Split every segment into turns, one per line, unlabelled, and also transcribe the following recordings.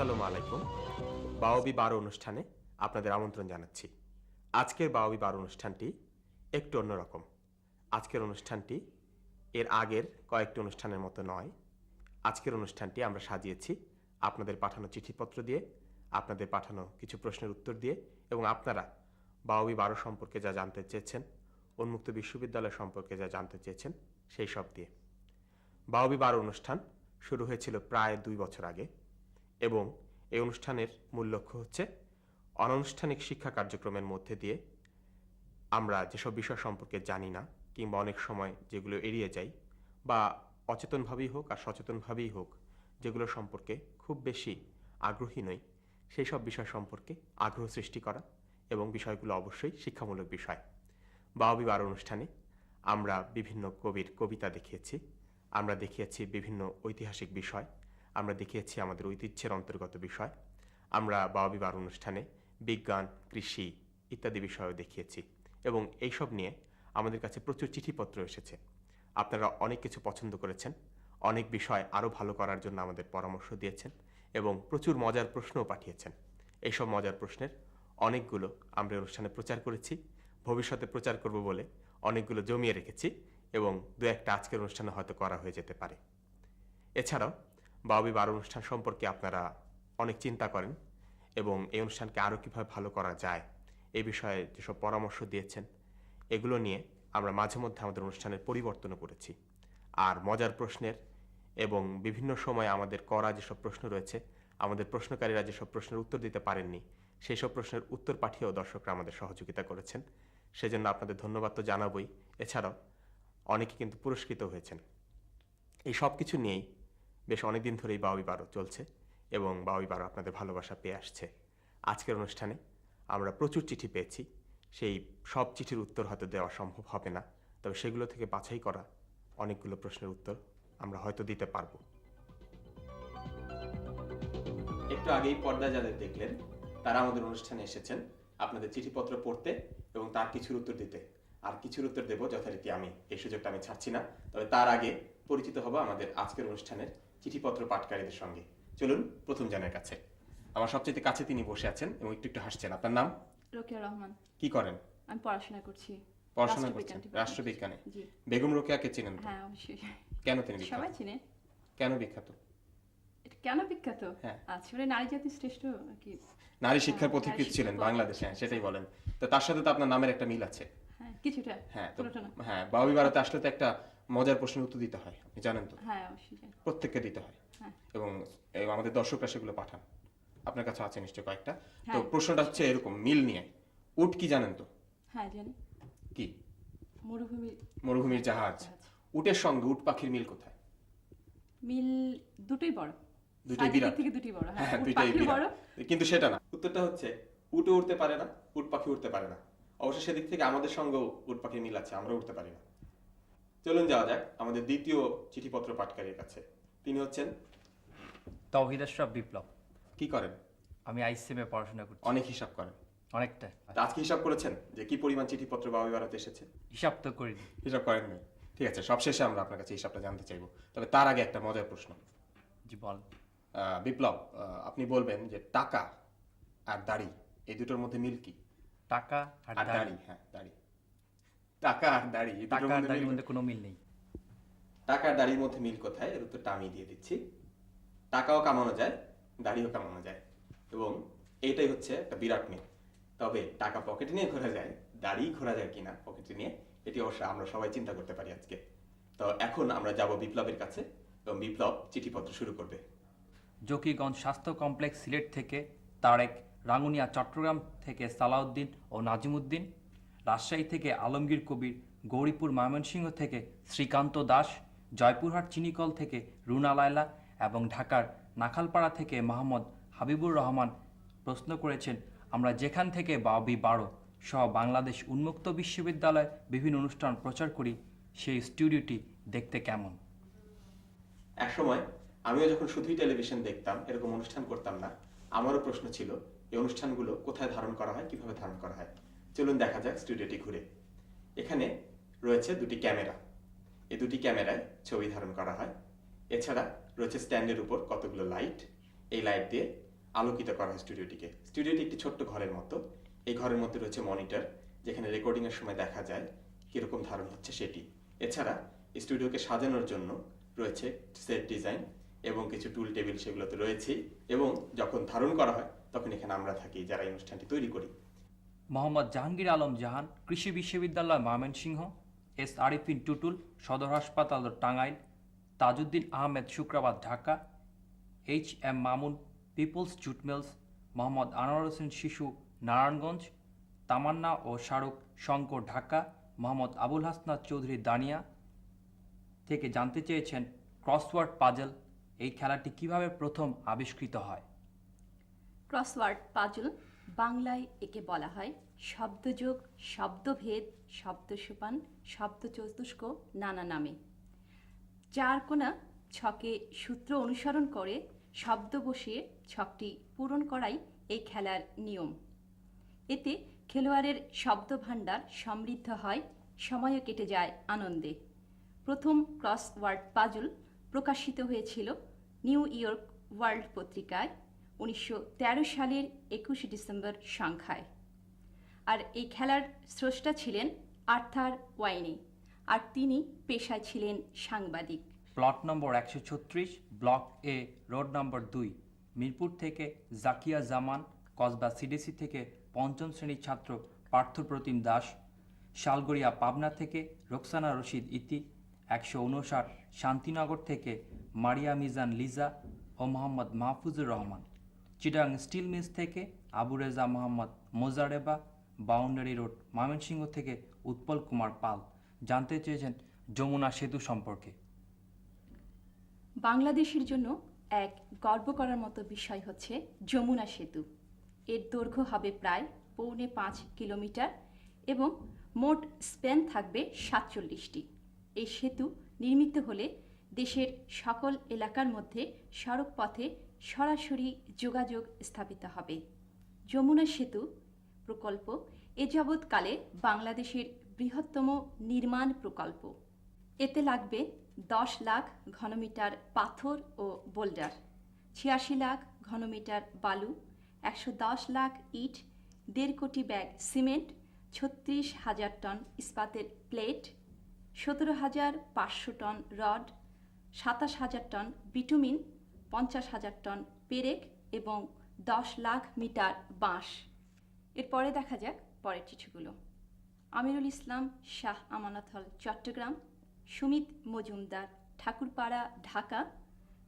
আসসালামু আলাইকুম। বাওবি বারো অনুষ্ঠানে আপনাদের আমন্ত্রণ জানাচ্ছি। আজকের বাওবি বারো অনুষ্ঠানটি একটু অন্যরকম আজকের অনুষ্ঠানটি এর আগের কয়েকটি অনুষ্ঠানের মতো নয়। আজকের অনুষ্ঠানটি আমরা সাজিয়েছি আপনাদের পাঠানো চিঠিপত্র দিয়ে, আপনাদের পাঠানো কিছু প্রশ্নের উত্তর দিয়ে এবং আপনারা বাওবি বারো সম্পর্কে যা জানতে চেয়েছেন, উন্মুক্ত বিশ্ববিদ্যালয় সম্পর্কে যা জানতে চেয়েছেন, সেই সব দিয়ে। বাওবি বারো অনুষ্ঠান শুরু হয়েছিল প্রায় দুই বছর আগে। এবং এই অনুষ্ঠানের মূল লক্ষ্য হচ্ছে অনানুষ্ঠানিক শিক্ষা কার্যক্রমের মধ্যে দিয়ে আমরা যেসব বিষয় সম্পর্কে জানি না কিংবা অনেক সময় যেগুলো এড়িয়ে যাই বা অচেতনভাবেই হোক আর সচেতনভাবেই হোক যেগুলো সম্পর্কে খুব বেশি আগ্রহী নই সেই সব বিষয় সম্পর্কে আগ্রহ সৃষ্টি করা এবং বিষয়গুলো অবশ্যই শিক্ষামূলক বিষয়। বাওবি বার অনুষ্ঠানে আমরা বিভিন্ন কবির কবিতা দেখিয়েছি, আমরা দেখিয়েছি বিভিন্ন ঐতিহাসিক বিষয় আমরা দেখিয়েছি আমাদের ঐতিহ্যের অন্তর্গত বিষয়। আমরা বাওবি বার অনুষ্ঠানে বিজ্ঞান, কৃষি ইত্যাদি বিষয়ও দেখিয়েছি এবং এইসব নিয়ে আমাদের কাছে প্রচুর চিঠিপত্র এসেছে। আপনারা অনেক কিছু পছন্দ করেছেন, অনেক বিষয় আরও ভালো করার জন্য আমাদের পরামর্শ দিয়েছেন এবং প্রচুর মজার প্রশ্নও পাঠিয়েছেন। এইসব মজার প্রশ্নের অনেকগুলো আমরা অনুষ্ঠানে প্রচার করেছি, ভবিষ্যতে প্রচার করব বলে অনেকগুলো জমিয়ে রেখেছি এবং দু একটা আজকের অনুষ্ঠানে হয়তো করা হয়ে যেতে পারে। এছাড়াও বাবি বার অনুষ্ঠান সম্পর্কে আপনারা অনেক চিন্তা করেন এবং এই অনুষ্ঠানকে আরও কীভাবে ভালো করা যায় এ বিষয়ে যেসব পরামর্শ দিয়েছেন, এগুলো নিয়ে আমরা মাঝে মধ্যে আমাদের অনুষ্ঠানের পরিবর্তনও করেছি। আর মজার প্রশ্নের এবং বিভিন্ন সময় আমাদের করা যেসব প্রশ্ন রয়েছে, আমাদের প্রশ্নকারীরা যেসব প্রশ্নের উত্তর দিতে পারেননি সেই সব প্রশ্নের উত্তর পাঠিয়েও দর্শকরা আমাদের সহযোগিতা করেছেন। সেজন্য আপনাদের ধন্যবাদ তো জানাবই। এছাড়াও অনেকে কিন্তু পুরস্কৃত হয়েছেন। এই সব কিছু নিয়েই বেশ অনেকদিন ধরেই বাউবি বারো চলছে এবং বাউবি বারো আপনাদের ভালোবাসা পেয়ে আসছে। আজকের অনুষ্ঠানে আমরা প্রচুর চিঠি পেয়েছি। সেই সব চিঠির উত্তর হয়তো দেওয়া সম্ভব হবে না। তবে সেগুলো থেকে বাছাই করা অনেকগুলো প্রশ্নের উত্তর আমরা হয়তো দিতে পারব। একটু আগেই পর্দা যাদের দেখলেন, তারা আমাদের অনুষ্ঠানে এসেছেন আপনাদের চিঠিপত্র পড়তে এবং তার কিছুর উত্তর দিতে। আর কিছুর উত্তর দেবো যথারীতি আমি, এই সুযোগটা আমি ছাড়ছি না। তবে তার আগে পরিচিত হব আমাদের আজকের অনুষ্ঠানের চিঠিপত্র পাঠকারীদের সঙ্গে। চলুন প্রথম জনের কাছে। আমার সবচেয়ে কাছে তিনি বসে আছেন এবং একটু একটু হাসছেন। আপনার নাম?
রোকেয়া রহমান।
কি করেন?
আমি পড়াশোনা করছি।
পড়াশোনা করছেন। রাষ্ট্রবিজ্ঞানে? বেগম রোকেয়াকে চিনেন
হ্যাঁ অবশ্যই।
কেন তিনি বিখ্যাত?
সবাই চিনে।
কেন বিখ্যাত?
কেন বিখ্যাত?
হ্যাঁ।
আচ্ছা মানে নারী জাতির শ্রেষ্ঠ কি
নারী শিক্ষার
হ্যাঁ,
পথিকৃৎ ছিলেন বাংলাদেশে হ্যাঁ, সেটাই বলেন। তো তার সাথে তো আপনার নামের একটা মিল আছে।
হ্যাঁ কিছুটা
হ্যাঁ হ্যাঁ বাবুই বারাতে আসলে তো একটা মজার প্রশ্নের উত্তর দিতে হয় আপনি জানেন তো?
হ্যাঁ অবশ্যই
প্রত্যেককে দিতে হয়।
হ্যাঁ।
এবং আমাদের দর্শকরা সেগুলো পাঠান। আপনার কাছে আছে নিশ্চয় কয়েকটা? তো
হ্যাঁ।
প্রশ্নটা হচ্ছে এরকম মিল নিয়ে। উট কি জানেন তো?
হ্যাঁ জানি।
কি?
মরুভূমি।
মরুভূমির জাহাজ। উটের সঙ্গে উট পাখির মিল কোথায়?
মিল দুটোই বড়।
দুটোই বিরাট।
থেকে দুটোই বড় হ্যাঁ
বিরাট।
বড়।
কিন্তু সেটা না। উত্তরটা হচ্ছে উটও উঠতে পারে না উট পাখি উঠতে পারে না। অবশ্য সেদিক থেকে আমাদের সঙ্গেও উট পাখির মিল আছে আমরা উঠতে পারি না। চলুন যাওয়া যাক আমাদের দ্বিতীয় চিঠিপত্র পাঠকারীর কাছে। তিনি হচ্ছেন
তৌহিদ আশরাফ বিপ্লব।
কি করেন?
আমি আইসিএমে পড়াশোনা করছি।
অনেক হিসাব করেন।
অনেকটা।
আজকে হিসাব করেছেন যে কি পরিমাণ চিঠিপত্র বাবু ভারতে এসেছে?
হিসাব তো করিনি।
হিসাব করেন নাই ঠিক আছে সবশেষে আমরা আপনার কাছে হিসাবটা জানতে চাইব। তবে তার আগে একটা মজার প্রশ্ন।
জি বল।
বিপ্লব আপনি বলবেন যে টাকা আর দাড়ি এই দুটোর মধ্যে মিল কি?
টাকা আর দাড়ি
হ্যাঁ দাড়ি। টাকা আর দাড়ি
টাকা আর দাড়ির মধ্যে কোনো মিল নেই।
টাকা আর দাড়ির মধ্যে মিল কোথায়? এর উত্তরটা আমি দিয়ে দিচ্ছি। টাকাও কামানো যায় দাড়িও কামানো যায়। এবং এইটাই হচ্ছে একটা বিরাট মিল। তবে টাকা পকেটে নিয়ে ঘোরা যায় দাড়ি ঘোরা যায় কিনা পকেটে নিয়ে এটি অবশ্য আমরা সবাই চিন্তা করতে পারি আজকে। তো এখন আমরা যাব বিপ্লবের কাছে এবং বিপ্লব চিঠিপত্র শুরু করবে।
জকিগঞ্জ স্বাস্থ্য কমপ্লেক্স সিলেট থেকে তারেক রাঙ্গুনিয়া চট্টগ্রাম থেকে সালাউদ্দিন ও নাজিমুদ্দিন রাজশাহী থেকে আলমগীর কবির, গৌরীপুর ময়মনসিংহ থেকে শ্রীকান্ত দাস, জয়পুরহাট চিনিকল থেকে রুনা লায়লা এবং ঢাকার নাখালপাড়া থেকে মোহাম্মদ হাবিবুর রহমান প্রশ্ন করেছেন, আমরা যেখান থেকে বাবি বারো সহ বাংলাদেশ উন্মুক্ত বিশ্ববিদ্যালয় বিভিন্ন অনুষ্ঠান প্রচার করি, সেই স্টুডিওটি দেখতে কেমন?
একসময় আমিও যখন শুধুই টেলিভিশন দেখতাম, এরকম অনুষ্ঠান করতাম না, আমারও প্রশ্ন ছিল, এই অনুষ্ঠানগুলো কোথায় ধারণ করা হয়, কীভাবে ধারণ করা হয়? চলুন দেখা যাক স্টুডিওটি ঘুরে। এখানে রয়েছে দুটি ক্যামেরা। এই দুটি ক্যামেরায় ছবি ধারণ করা হয়। এছাড়া রয়েছে স্ট্যান্ডের উপর কতগুলো লাইট। এই লাইট দিয়ে আলোকিত করা হয় স্টুডিওটিকে। স্টুডিওটি একটি ছোট্ট ঘরের মতো। এই ঘরের মধ্যে রয়েছে মনিটর, যেখানে রেকর্ডিংয়ের সময় দেখা যায় কীরকম ধারণ হচ্ছে সেটি। এছাড়া স্টুডিওকে সাজানোর জন্য রয়েছে সেট ডিজাইন এবং কিছু টুল টেবিল সেগুলো তো রয়েছেই এবং যখন ধারণ করা হয়, তখন এখানে আমরা থাকি, যারা অনুষ্ঠানটি তৈরি করি।
মোহাম্মদ জাহাঙ্গীর আলম জাহান, কৃষি বিশ্ববিদ্যালয় ময়মনসিংহ, এস আরিফিন টুটুল, সদর হাসপাতাল Tangail, Tajuddin Ahmed Shukrabad Dhaka, H M Mamun, people's jute mills, Mohammad Anwar Hossain শিশু, নারায়ণগঞ্জ, তামান্না ও শাহরুখ শঙ্কর ঢাকা, মোহাম্মদ আবুল হাসনাত চৌধুরী দানিয়া। থেকে জানতে চেয়েছেন ক্রসওয়ার্ড পাজল, এই খেলাটি কীভাবে প্রথম আবিষ্কৃত হয়?
ক্রসওয়ার্ড পাজল বাংলায় একে বলা হয় শব্দযোগ, শব্দভেদ শব্দ সোপান শব্দ চতুষ্ক নানা নামে। চার কোনা ছকে সূত্র অনুসরণ করে শব্দ বসিয়ে ছকটি পূরণ করাই এই খেলার নিয়ম। এতে খেলোয়াড়ের শব্দ ভাণ্ডার সমৃদ্ধ হয়, সময়ও কেটে যায় আনন্দে। প্রথম ক্রসওয়ার্ড পাজল প্রকাশিত হয়েছিল নিউ ইয়র্ক ওয়ার্ল্ড পত্রিকায়। উনিশশো তেরো সালের একুশে ডিসেম্বর সংখ্যায়। আর এই খেলার স্রষ্টা ছিলেন আর্থার ওয়াইনি, আর তিনি পেশায় ছিলেন সাংবাদিক।
প্লট নম্বর একশো ছত্রিশ, ব্লক এ, রোড নম্বর দুই, মিরপুর থেকে জাকিয়া জামান, কসবা সিডিসি থেকে পঞ্চম শ্রেণির ছাত্র পার্থপ্রতিম দাস, শালগড়িয়া পাবনা থেকে রোকসানা রশিদ ইতি, একশো উনষাট, শান্তিনগর থেকে মারিয়া মিজান লিজা ও মোহাম্মদ মাহফুজুর রহমান। চিটাং স্টিল মিলস থেকে আবু রেজা মোহাম্মদ মোজারেবা বাউন্ডারি রোড, ময়মনসিংহ থেকে উৎপল কুমার পাল জানতে চেয়েছেন যমুনা সেতু সম্পর্কে।
বাংলাদেশের জন্য এক গর্ব করার মতো বিষয় হচ্ছে যমুনা সেতু। এর দৈর্ঘ্য হবে প্রায় পৌনে পাঁচ কিলোমিটার এবং মোট স্প্যান থাকবে সাতচল্লিশটি। এই সেতু নির্মিত হলে দেশের সকল এলাকার মধ্যে সড়ক পথে সরাসরি যোগাযোগ স্থাপিত হবে। যমুনা সেতু প্রকল্প এ যাবৎকালে বাংলাদেশের বৃহত্তম নির্মাণ প্রকল্প। এতে লাগবে দশ লাখ ঘনমিটার পাথর ও বোল্ডার, ছিয়াশি লাখ ঘনমিটার বালু, একশো দশ লাখ ইট, দেড় কোটি ব্যাগ সিমেন্ট, ছত্রিশ হাজার টন ইস্পাতের প্লেট, সতেরো হাজার পাঁচশো টন রড, সাতাশ হাজার টন বিটুমিন পঞ্চাশ হাজার টন পেরেক এবং দশ লাখ মিটার বাঁশ। এরপরে দেখা যাক পরের চিঠিগুলো। আমিরুল ইসলাম, শাহ আমানত হল চট্টগ্রাম, সুমিত মজুমদার, ঠাকুরপাড়া, ঢাকা,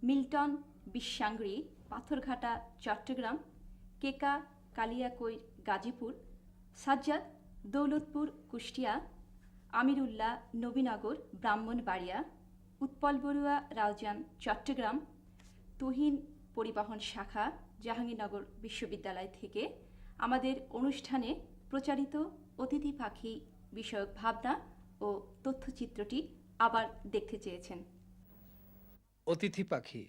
মিল্টন বিশ্বাঙ্গড়ি পাথরঘাটা, চট্টগ্রাম, কেকা, কালিয়াকৈর, গাজীপুর, সাজ্জাদ, দৌলতপুর, কুষ্টিয়া, আমিরুল্লাহ, নবীনগর, ব্রাহ্মণবাড়িয়া উৎপল বড়ুয়া রাউজান, চট্টগ্রাম তুহিন পরিবহন শাখা জাহাঙ্গীরনগর বিশ্ববিদ্যালয় থেকে আমাদের অনুষ্ঠানে প্রচারিত অতিথি পাখি বিষয়ক ভাবনা ও তথ্যচিত্রটি আবার দেখতে চেয়েছেন।
অতিথি পাখি।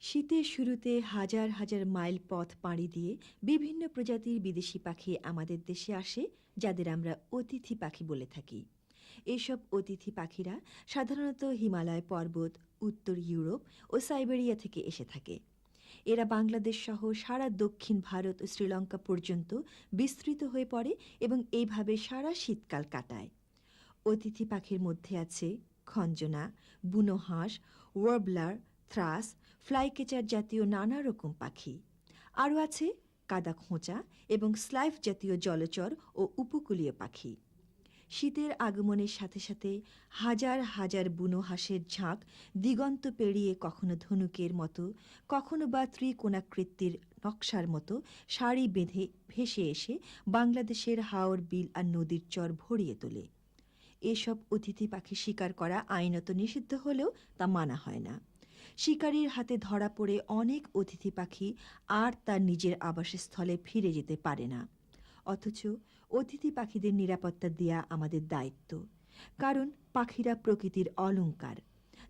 শীতের শুরুতে হাজার হাজার মাইল পথ পাড়ি দিয়ে বিভিন্ন প্রজাতির বিদেশি পাখি আমাদের দেশে আসে যাদের আমরা অতিথি পাখি বলে থাকি। এসব অতিথি পাখিরা সাধারণত হিমালয় পর্বত, উত্তর ইউরোপ ও সাইবেরিয়া থেকে এসে থাকে। এরা বাংলাদেশ সহ সারা দক্ষিণ ভারত ও শ্রীলঙ্কা পর্যন্ত বিস্তৃত হয়ে পড়ে এবং এইভাবে সারা শীতকাল কাটায়। অতিথি পাখির মধ্যে আছে খঞ্জনা, বুনো হাঁস ওয়ার্বলার থ্রাস, ফ্লাইকেচার জাতীয় নানা রকম পাখি। আরও আছে কাদা খোঁচা এবং স্লাইফ জাতীয় জলচর ও উপকূলীয় পাখি। শীতের আগমনের সাথে সাথে হাজার হাজার বুনো হাঁসের ঝাঁক দিগন্ত পেরিয়ে কখনো ধনুকের মতো, কখনো বা ত্রিকোণাকৃতির নকশার মতো শাড়ি বেঁধে ভেসে এসে বাংলাদেশের হাওর, বিল আর নদীর চর ভরিয়ে তোলে। এসব অতিথি পাখি শিকার করা আইনত নিষিদ্ধ হলেও তা মানা হয় না। শিকারীর হাতে ধরা পড়ে অনেক অতিথি পাখি আর তার নিজের আবাসস্থলে ফিরে যেতে পারে না। অথচ অতিথি পাখিদের নিরাপত্তা দেয়া আমাদের দায়িত্ব। কারণ পাখিরা প্রকৃতির অলংকার।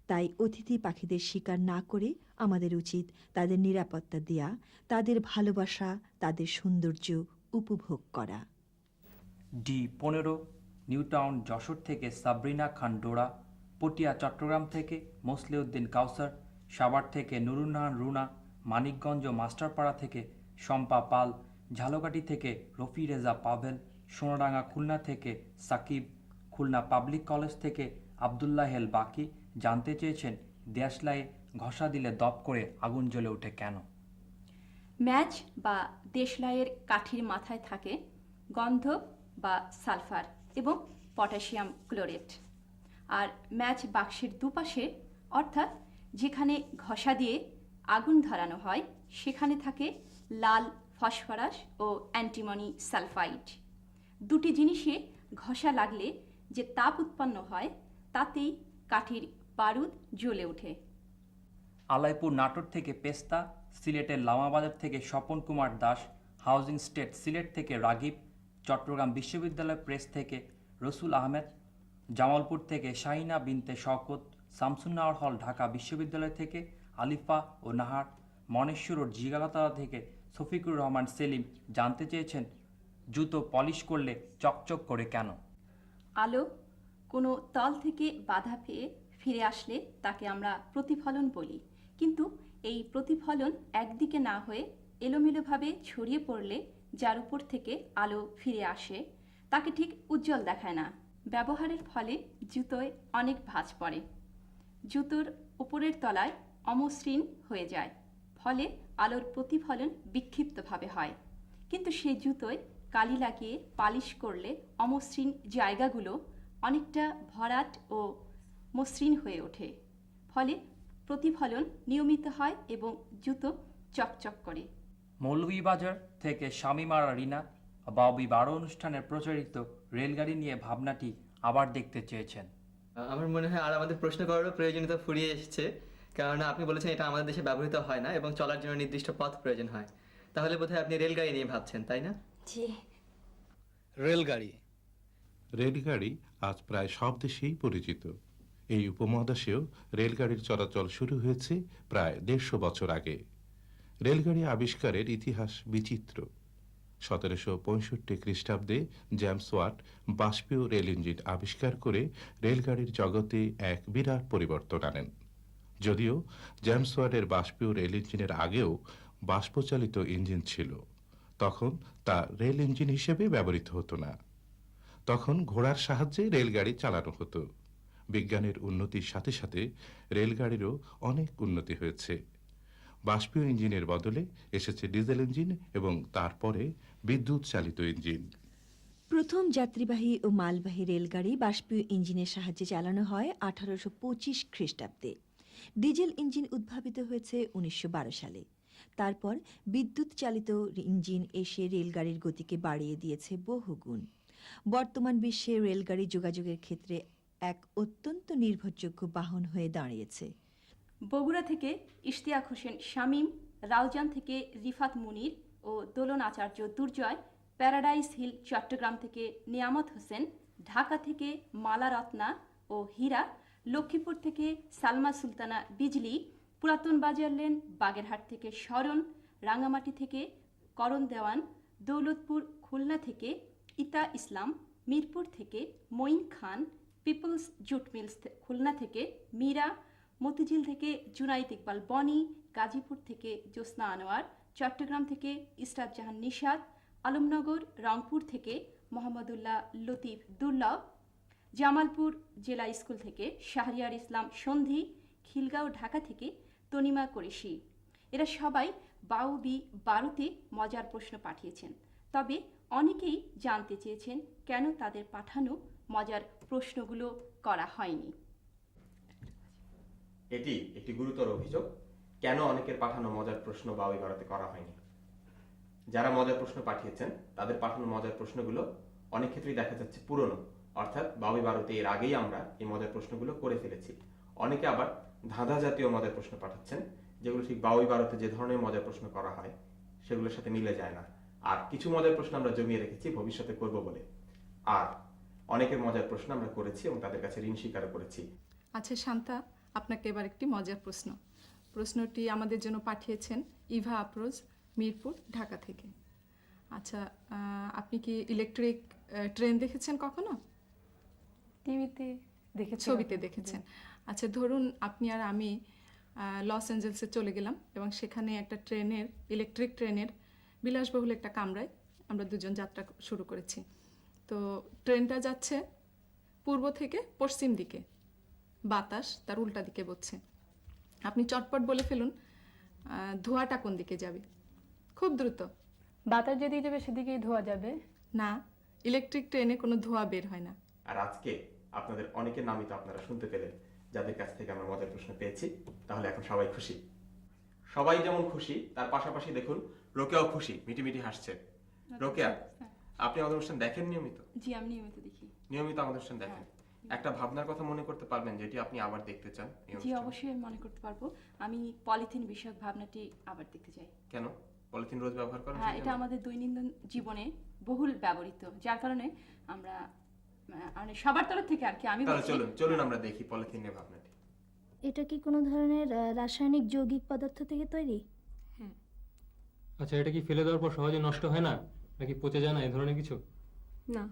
তাই অতিথি পাখিদের শিকার না করে আমাদের উচিত তাদের নিরাপত্তা দেয়া, তাদের ভালোবাসা, তাদের সৌন্দর্য উপভোগ করা।
ডি পনেরো, নিউটাউন, যশোর থেকে সাবরিনা খান ডোরা পটিয়া, চট্টগ্রাম থেকে মোসলেউদ্দিন কাউসার, সাভার থেকে নুরুন্নাহান রুনা, মানিকগঞ্জ মাস্টারপাড়া থেকে শম্পা পাল, ঝালকাঠি থেকে রফি রেজা পাভেল সোনাডাঙ্গা খুলনা থেকে সাকিব, খুলনা পাবলিক কলেজ থেকে আবদুল্লাহ হেল বাকি। জানতে চেয়েছেন, দেশলাই ঘষা দিলে দপ করে আগুন জ্বলে ওঠে কেন?
ম্যাচ বা দেশলাইয়ের কাঠির মাথায় থাকে গন্ধ বা সালফার এবং পটাশিয়াম ক্লোরেট। আর ম্যাচ বাক্সের দুপাশে, অর্থাৎ যেখানে ঘষা দিয়ে আগুন ধরানো হয়, সেখানে থাকে লাল ফসফরাস ও অ্যান্টিমনি সালফাইড। দুটি জিনিসে ঘষা লাগলে যে তাপ উৎপন্ন হয়, তাতেই কাঠির বারুদ জ্বলে ওঠে।
আলাইপুর নাটোর থেকে পেস্তা, সিলেটের লামাবাজার থেকে স্বপন কুমার দাস, হাউজিং স্টেট সিলেট থেকে রাগিব, চট্টগ্রাম বিশ্ববিদ্যালয় প্রেস থেকে রসুল আহমেদ, জামালপুর থেকে শাহিনা বিনতে শওকত শামসুন্নাহর হল ঢাকা বিশ্ববিদ্যালয় থেকে আলিফা ও নাহার, মনেশ্বর ও জিগাতলা থেকে শফিকুর রহমান সেলিম জানতে চেয়েছেন জুতো পলিশ করলে চকচক করে কেন?
আলো, কোনো তল থেকে বাধা পেয়ে ফিরে আসলে তাকে আমরা প্রতিফলন বলি। কিন্তু এই প্রতিফলন একদিকে না হয়ে এলোমেলোভাবে ছড়িয়ে পড়লে যার উপর থেকে আলো ফিরে আসে, তাকে ঠিক উজ্জ্বল দেখায় না। ব্যবহারের ফলে জুতোয় অনেক ভাঁজ পড়ে। জুতোর উপরের তলায় অমসৃণ হয়ে যায়, ফলে আলোর প্রতিফলন বিক্ষিপ্তভাবে হয়। কিন্তু সেই জুতোয় কালি লাগিয়ে পালিশ করলে অমসৃণ জায়গাগুলো অনেকটা ভরাট ও মসৃণ হয়ে ওঠে। ফলে প্রতিফলন নিয়মিত হয় এবং জুতো চকচক করে।
মৌলভীবাজার থেকে শামিমারা রিনা বাবি বারো অনুষ্ঠানের প্রচারিত রেলগাড়ি নিয়ে ভাবনাটি আবার দেখতে চেয়েছেন।
আমার মনে হয় আর আমাদের প্রশ্ন করারও প্রয়োজনীয়তা ফুরিয়ে এসেছে। কারণ আপনি বলেছেন এটা আমাদের দেশে ব্যবহৃত হয় না এবং চলার জন্য নির্দিষ্ট পথ প্রয়োজন হয়। তাহলে বোধহয় আপনি রেলগাড়ি নিয়ে ভাবছেন তাই না?
জি।
রেলগাড়ি।
রেলগাড়ি আজ প্রায় সব দেশেই পরিচিত। এই উপমহাদেশেও রেলগাড়ির চলাচল শুরু হয়েছে প্রায় দেড়শো বছর আগে। রেলগাড়ি আবিষ্কারের ইতিহাস বিচিত্র। সতেরোশো পঁয়ষট্টি খ্রিস্টাব্দে জেমস ওয়াট বাষ্পীয় রেল ইঞ্জিন আবিষ্কার করে রেলগাড়ির জগতে এক বিরাট পরিবর্তন আনেন। যদিও জেমস ওয়াটের বাষ্পীয় রেল ইঞ্জিনের আগেও বাষ্পচালিত ইঞ্জিন ছিল। তখন তা রেল ইঞ্জিন হিসেবে ব্যবহৃত হতো না। তখন ঘোড়ার সাহায্যে রেলগাড়ি চালানো হতো। বিজ্ঞানের উন্নতির সাথে সাথে রেলগাড়িরও অনেক উন্নতি হয়েছে। বাষ্পীয় ইঞ্জিনের বদলে এসেছে ডিজেল ইঞ্জিন এবং তারপরে বিদ্যুৎ চালিত ইঞ্জিন।
প্রথম যাত্রীবাহী ও মালবাহী রেলগাড়ি বাষ্পীয় ইঞ্জিনের সাহায্যে চালানো হয় আঠারোশো পঁচিশ খ্রিস্টাব্দে। ডিজেল ইঞ্জিন উদ্ভাবিত হয়েছে উনিশশো বারো সালে। তারপর বিদ্যুৎ চালিত ইঞ্জিন এসে রেলগাড়ির গতিকে বাড়িয়ে দিয়েছে বহুগুণ। বর্তমান বিশ্বে রেলগাড়ি যোগাযোগের ক্ষেত্রে এক অত্যন্ত নির্ভরযোগ্য বাহন হয়ে দাঁড়িয়েছে।
বগুড়া থেকে ইশতিয়াক হোসেন শামীম, রাউজান থেকে রিফাত মুনির ও দোলন আচার্য দুর্জয়, প্যারাডাইস হিল চট্টগ্রাম থেকে নিয়ামত হোসেন, ঢাকা থেকে মালা রত্না ও হীরা, লক্ষ্মীপুর থেকে সালমা সুলতানা বিজলি পুরাতন বাজার লেন, বাগেরহাট থেকে শরণ রাঙামাটি থেকে করণ দেওয়ান, দৌলতপুর, খুলনা থেকে ইতা ইসলাম, মিরপুর থেকে Moin Khan, people's jute mills Khulna থেকে মীরা, মতিঝিল থেকে জুনাইদ ইকবাল বনি, গাজীপুর থেকে জ্যোৎস্না আনোয়ার, চট্টগ্রাম থেকে ইস্টার জাহান নিশাদ আলমনগর, রংপুর থেকে মোহাম্মদুল্লাহ লতিফ দুর্লভ, জামালপুর জেলা স্কুল থেকে শাহরিয়ার ইসলাম সন্ধি, খিলগাঁও, ঢাকা থেকে তনিমা করিসি এরা সবাই বাউ বি বারোতে মজার প্রশ্ন পাঠিয়েছেন। তবে অনেকেই জানতে চেয়েছেন কেন তাদের পাঠানো মজার প্রশ্নগুলো করা হয়নি।
এটি একটি গুরুতর অভিযোগ। কেন অনেকের পাঠানো মজার প্রশ্ন বা ওই ভারতে করা হয়নি? যারা মজার প্রশ্ন পাঠিয়েছেন, তাদের পাঠানো মজার প্রশ্নগুলো অনেক ক্ষেত্রেই দেখা যাচ্ছে পুরনো। অর্থাৎ বাবুই ভারতে এর আগেই আমরা এই মজার প্রশ্নগুলো করে ফেলেছি। অনেকে আবার ধাঁধা জাতীয় মজার প্রশ্ন পাঠাচ্ছেন যেগুলো ঠিক বাবুই বারোতে যে ধরনের মজার প্রশ্ন করা হয় সেগুলোর সাথে মিলে যায় না। আর কিছু মজার প্রশ্ন আমরা জমিয়ে রেখেছি ভবিষ্যতে করব বলে। আর অনেকের মজার প্রশ্ন আমরা করেছি এবং তাদের কাছে ঋণ স্বীকারও করেছি।
আচ্ছা শান্তা আপনাকে এবার একটি মজার প্রশ্ন। প্রশ্নটি আমাদের জন্য পাঠিয়েছেন ইভা আপ্রোজ মিরপুর ঢাকা থেকে। আচ্ছা আহ, আপনি কি ইলেকট্রিক ট্রেন দেখেছেন কখনো?
টিভিতে দেখেছি
ছবিতে দেখেছেন। আচ্ছা ধরুন আপনি আর আমি লস অ্যাঞ্জেলসে চলে গেলাম এবং সেখানে একটা ট্রেনের ইলেকট্রিক ট্রেনের বিলাসবহুল একটা কামরায় আমরা দুজন যাত্রা শুরু করেছি। তো ট্রেনটা যাচ্ছে পূর্ব থেকে পশ্চিম দিকে। বাতাস তার উল্টা দিকে বচ্ছে। আপনি চটপট বলে ফেলুন ধোঁয়াটা কোন দিকে যাবে? খুব দ্রুত।
বাতাস যেদিকে যাবে সেদিকেই ধোয়া যাবে?
না ইলেকট্রিক ট্রেনে কোনো ধোঁয়া বের হয় না।
আর আজকে আপনাদের অনেকের নামই তো আপনারা শুনতে পেলেন। যাদের কাছ থেকে আমরা মজার প্রশ্ন পেয়েছি তাহলে এখন সবাই খুশি। সবাই যেমন খুশি তার পাশাপাশি দেখুন রোকেয়াও খুশি মিটিমিটি হাসছে। রোকেয়া আপনি আমাদের অনুষ্ঠান দেখেন নিয়মিত?
জি আমি নিয়মিত দেখি।
নিয়মিত আমাদের অনুষ্ঠান দেখেন? একটা ভাবনার কথা মনে করতে পারবেন যেটি আপনি আবার দেখতে চান
জি অবশ্যই আমি মনে করতে পারব। আমি পলিথিন বিষয়ক ভাবনাটি আবার দেখতে চাই।
কেন? পলিথিন রোজ ব্যবহার করেন
হ্যাঁ এটা আমাদের দৈনন্দিন জীবনে বহুল ব্যবহৃত যার কারণে আমরা মানে সবার তরফ থেকে আর কি আমি
তাহলে চলুন চলুন আমরা দেখি পলিথিন নিয়ে ভাবনাটি।
এটা কি কোনো ধরনের রাসায়নিক যৌগিক পদার্থ থেকে তৈরি?
আচ্ছা এটা কি ফেলে দেওয়ার পর সহজে নষ্ট হয় না? নাকি পচে যায় না এই ধরনের কিছু?
না।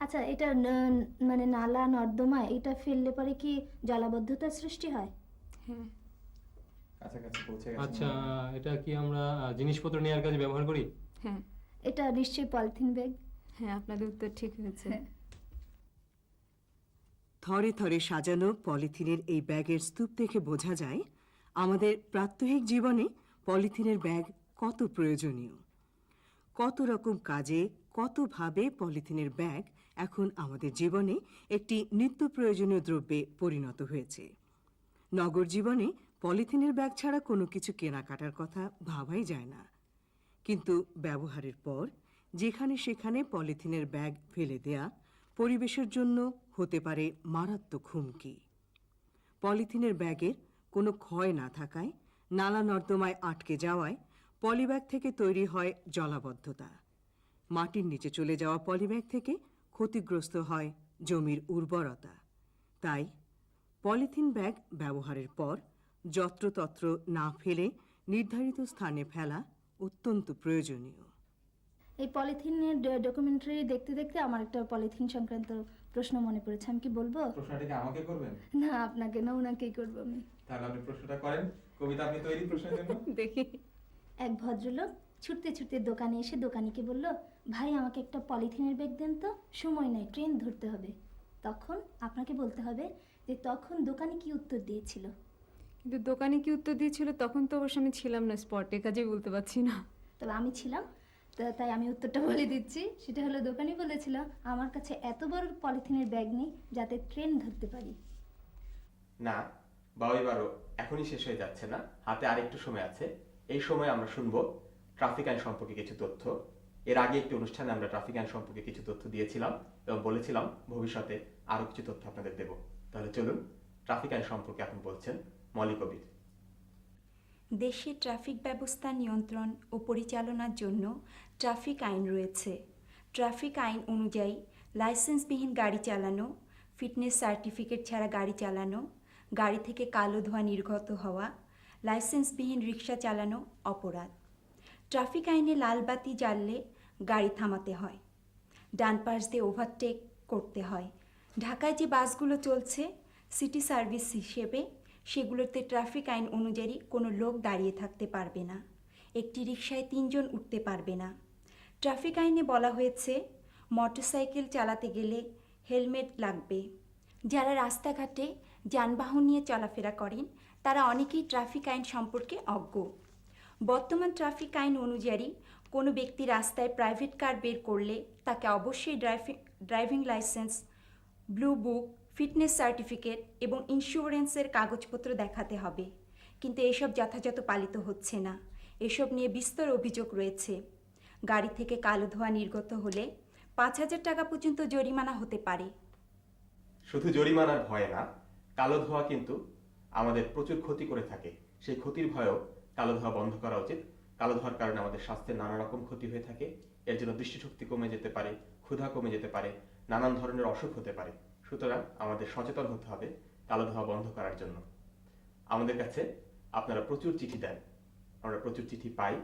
আচ্ছা এটা ন- মানে নালা নর্দমা এটা ফেললে পরে কি জলাবদ্ধতার সৃষ্টি হয়?
হ্যাঁ।
আচ্ছা এটা কি আমরা জিনিসপত্র নেওয়ার কাজে ব্যবহার করি?
হ্যাঁ।
এটা নিশ্চয়ই পলিথিন ব্যাগ।
হ্যাঁ আপনাদের উত্তর ঠিক হয়েছে।
থরে থরে সাজানো পলিথিনের এই ব্যাগের স্তূপ দেখে বোঝা যায় আমাদের প্রাত্যহিক জীবনে পলিথিনের ব্যাগ কত প্রয়োজনীয়। কত রকম কাজে কতভাবে পলিথিনের ব্যাগ এখন আমাদের জীবনে একটি নিত্য প্রয়োজনীয় দ্রব্যে পরিণত হয়েছে। নগর জীবনে পলিথিনের ব্যাগ ছাড়া কোনো কিছু কেনাকাটার কথা ভাবাই যায় না। কিন্তু ব্যবহারের পর যেখানে সেখানে পলিথিনের ব্যাগ ফেলে দেয়া পরিবেশের জন্য হতে পারে মারাত্মক হুমকি। পলিথিনের ব্যাগের কোনো ক্ষয় না থাকায় নালা নর্দমায় আটকে যাওয়ায় পলিব্যাগ থেকে তৈরি হয় জলাবদ্ধতা। মাটির নিচে চলে যাওয়া পলিব্যাগ থেকে ক্ষতিগ্রস্ত হয় জমির উর্বরতা। তাই পলিথিন ব্যাগ ব্যবহারের পর যত্রতত্র না ফেলে নির্ধারিত স্থানে ফেলা অত্যন্ত প্রয়োজনীয়।
এই পলিথিনের ডকুমেন্টারি দেখতে দেখতে আমার একটা পলিথিন সংক্রান্ত প্রশ্ন মনে পড়েছে। আমি কি বলব?
প্রশ্নটিকে আমাকে করবেন?
না আপনাকে না ওনাকেই করব আমি।
তাহলে আপনি প্রশ্নটা করেন। কবিতা আপনি তৈরি প্রশ্নের জন্য।
দেখি।
এক ভদ্রলোক ছুটতে ছুটতে দোকানে এসে দোকানিকে বলল ভাই আমাকে একটা পলিথিনের ব্যাগ দেন তো সময় নেই ট্রেন ধরতে হবে। তখন আপনাকে বলতে হবে যে তখন দোকানি কি উত্তর দিয়েছিল?
কিন্তু দোকানে কি উত্তর দিয়েছিল? তখন তো অবশ্য আমি ছিলাম না স্পটে কাজে বলতে পারছি না।
তবে আমি ছিলাম তাই আমি উত্তরটা বলে দিচ্ছি। সেটা হলো দোকানি বলেছিল আমার কাছে এত বড় পলিথিনের ব্যাগ নেই যাতে ট্রেন ধরতে পারি।
না বারোই বারো এখনই শেষ হয়ে যাচ্ছে না। হাতে আরেকটু সময় আছে। এই সময় আমরা শুনব ট্রাফিক আইন সম্পর্কে কিছু তথ্য। এর আগে একটি অনুষ্ঠানে আমরা ট্রাফিক আইন সম্পর্কে কিছু তথ্য দিয়েছিলাম এবং বলেছিলাম ভবিষ্যতে আরও কিছু তথ্য আপনাদের দেব। তাহলে চলুন ট্রাফিক আইন সম্পর্কে এখন বলছেন মৌলিক কবির।
দেশে ট্রাফিক ব্যবস্থা নিয়ন্ত্রণ ও পরিচালনার জন্য ট্রাফিক আইন রয়েছে। ট্রাফিক আইন অনুযায়ী লাইসেন্সবিহীন গাড়ি চালানো, ফিটনেস সার্টিফিকেট ছাড়া গাড়ি চালানো, গাড়ি থেকে কালো ধোঁয়া নির্গত হওয়া, লাইসেন্সবিহীন রিক্সা চালানো অপরাধ। ট্রাফিক আইনে লাল বাতি জ্বাললে গাড়ি থামাতে হয়। ডান পাশ দিয়ে ওভারটেক করতে হয়। ঢাকায় যে বাসগুলো চলছে সিটি সার্ভিস হিসেবে সেগুলোতে ট্রাফিক আইন অনুযায়ী কোনো লোক দাঁড়িয়ে থাকতে পারবে না। একটি রিক্সায় তিনজন উঠতে পারবে না। ট্রাফিক আইনে বলা হয়েছে, মোটরসাইকেল চালাতে গেলে হেলমেট লাগবে। যারা রাস্তাঘাটে যানবাহন নিয়ে চলাফেরা করেন, তারা অনেকেই ট্রাফিক আইন সম্পর্কে অজ্ঞ। বর্তমান ট্রাফিক আইন অনুযায়ী, কোনো ব্যক্তি রাস্তায় প্রাইভেট কার বের করলে তাকে অবশ্যই driving driving licence, blue book, fitness certificate এবং ইন্স্যুরেন্সের কাগজপত্র দেখাতে হবে। কিন্তু এসব যথাযথ পালিত হচ্ছে না। এসব নিয়ে বিস্তর অভিযোগ রয়েছে। গাড়ি থেকে কালো ধোঁয়া নির্গত হলে পাঁচ হাজার টাকা পর্যন্ত জরিমানা হতে পারে।
শুধু জরিমানার ভয় না, কালো ধোঁয়া কিন্তু আমাদের প্রচুর ক্ষতি করে থাকে। সেই ক্ষতির ভয়েও কালো ধোঁয়া বন্ধ করা উচিত। কালো ধোঁয়ার কারণে আমাদের স্বাস্থ্যের নানা রকম ক্ষতি হয়ে থাকে। এর জন্য দৃষ্টিশক্তি কমে যেতে পারে, ক্ষুধা কমে যেতে পারে, নানান ধরনের অসুখ হতে পারে। সুতরাং আমাদের সচেতন হতে হবে কালো ধোঁয়া বন্ধ করার জন্য। আমাদের কাছে আপনারা প্রচুর চিঠি দেন। আমরা প্রচুর চিঠি পাই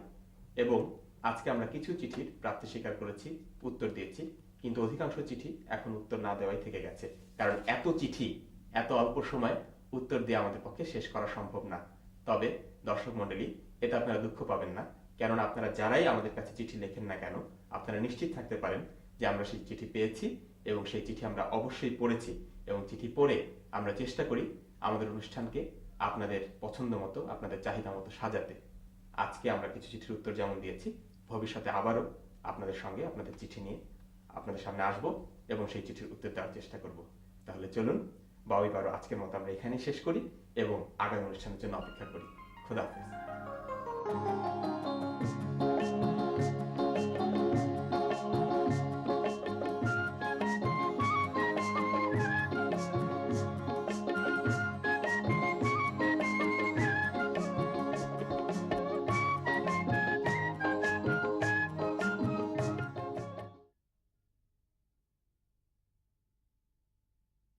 এবং আজকে আমরা কিছু চিঠির প্রাপ্তি স্বীকার করেছি, উত্তর দিয়েছি, কিন্তু অধিকাংশ চিঠি এখন উত্তর না দেওয়াই থেকে গেছে। কারণ এত চিঠি, এত অল্প সময় উত্তর দিয়ে আমাদের পক্ষে শেষ করা সম্ভব না। তবে, দর্শক মণ্ডলী, এটা আপনারা দুঃখ পাবেন না, কেননা আপনারা যারাই আমাদের কাছে চিঠি লেখেন না কেন, আপনারা নিশ্চিত থাকতে পারেন যে আমরা সেই চিঠি পেয়েছি এবং সেই চিঠি আমরা অবশ্যই পড়েছি এবং চিঠি পড়ে আমরা চেষ্টা করি আমাদের অনুষ্ঠানকে আপনাদের পছন্দ মতো, আপনাদের চাহিদা মতো সাজাতে। আজকে আমরা কিছু চিঠির উত্তর যেমন দিয়েছি ভবিষ্যতে আবারও আপনাদের সঙ্গে আপনাদের চিঠি নিয়ে আপনাদের সামনে আসব এবং সেই চিঠির উত্তর দেওয়ার চেষ্টা করব। তাহলে চলুন বাবুই বারো আজকের মতো আমরা এখানেই শেষ করি এবং আগামী অনুষ্ঠানের জন্য অপেক্ষা করি। খোদা হাফেজ।